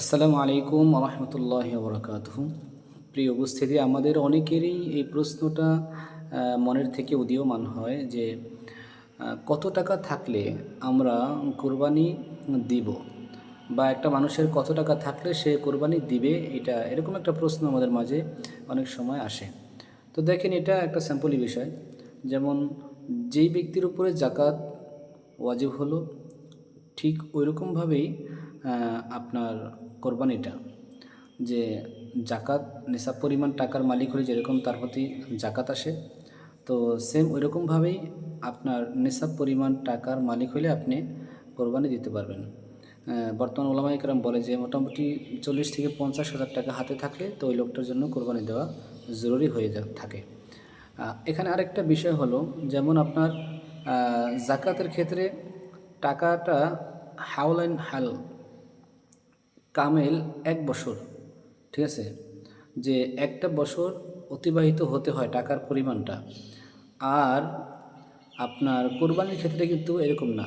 আসসালামু আলাইকুম রহমতুল্লাহ বরকাত প্রিয় উপস্থিতি, আমাদের অনেকেরই এই প্রশ্নটা মনের থেকে উদীয়মান হয় যে কত টাকা থাকলে আমরা কোরবানি দিব? বা একটা মানুষের কত টাকা থাকলে সে কোরবানি দিবে? এটা এরকম একটা প্রশ্ন আমাদের মাঝে অনেক সময় আসে। তো দেখেন, এটা একটা স্যাম্পলি বিষয়। যেমন, যেই ব্যক্তির উপরে জাকাত ওয়াজিব হলো, ঠিক ওইরকমভাবেই আপনার কোরবানিটা যে জাকাত নেশাব পরিমাণ টাকার মালিক হলে যেরকম তার প্রতি জাকাত আসে, তো সেম ওইরকমভাবেই আপনার নেশাব পরিমাণ টাকার মালিক হলে আপনি কোরবানি দিতে পারবেন। বর্তমান ওলামা একরাম বলে যে মোটামুটি চল্লিশ থেকে পঞ্চাশ হাজার টাকা হাতে থাকলে তো ওই লোকটার জন্য কোরবানি দেওয়া জরুরি হয়ে থাকে। এখানে আরেকটা বিষয় হলো, যেমন আপনার জাকাতের ক্ষেত্রে টাকাটা হাওলাইন হাল কামেল এক বছর, ঠিক আছে? যে একটা বছর অতিবাহিত হতে হয় টাকার পরিমাণটা। আর আপনার কোরবানির ক্ষেত্রে কিন্তু এরকম না,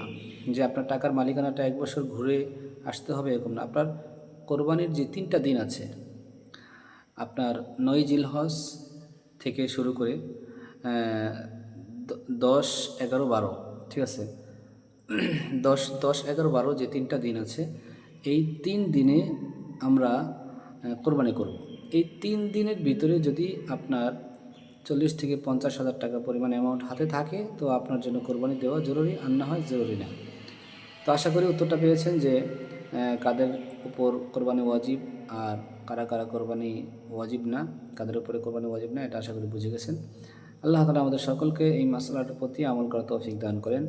যে আপনার টাকার মালিকানাটা এক বছর ঘুরে আসতে হবে এরকম না। আপনার কোরবানির যে তিনটা দিন আছে, আপনার নয় জিলহজ থেকে শুরু করে দশ, এগারো, বারো, ঠিক আছে? দশ দশ, এগারো, বারো যে তিনটা দিন আছে এই তিন দিনে আমরা কোরবানি করব। এই তিন দিনের ভিতরে যদি আপনার চল্লিশ থেকে পঞ্চাশ হাজার টাকা পরিমাণ অ্যামাউন্ট হাতে থাকে, তো আপনার জন্য কোরবানি দেওয়া জরুরি, আর না হয় জরুরি না। তো আশা করি উত্তরটা পেয়েছেন যে কাদের উপর কোরবানি ওয়াজিব আর কারা কারা কোরবানি ওয়াজিব না, কাদের উপরে কোরবানি ওয়াজিব না, এটা আশা করি বুঝে গেছেন। আল্লাহ তালা আমাদের সকলকে এই মশলাটার প্রতি আমল করা তৌফিক দান করেন।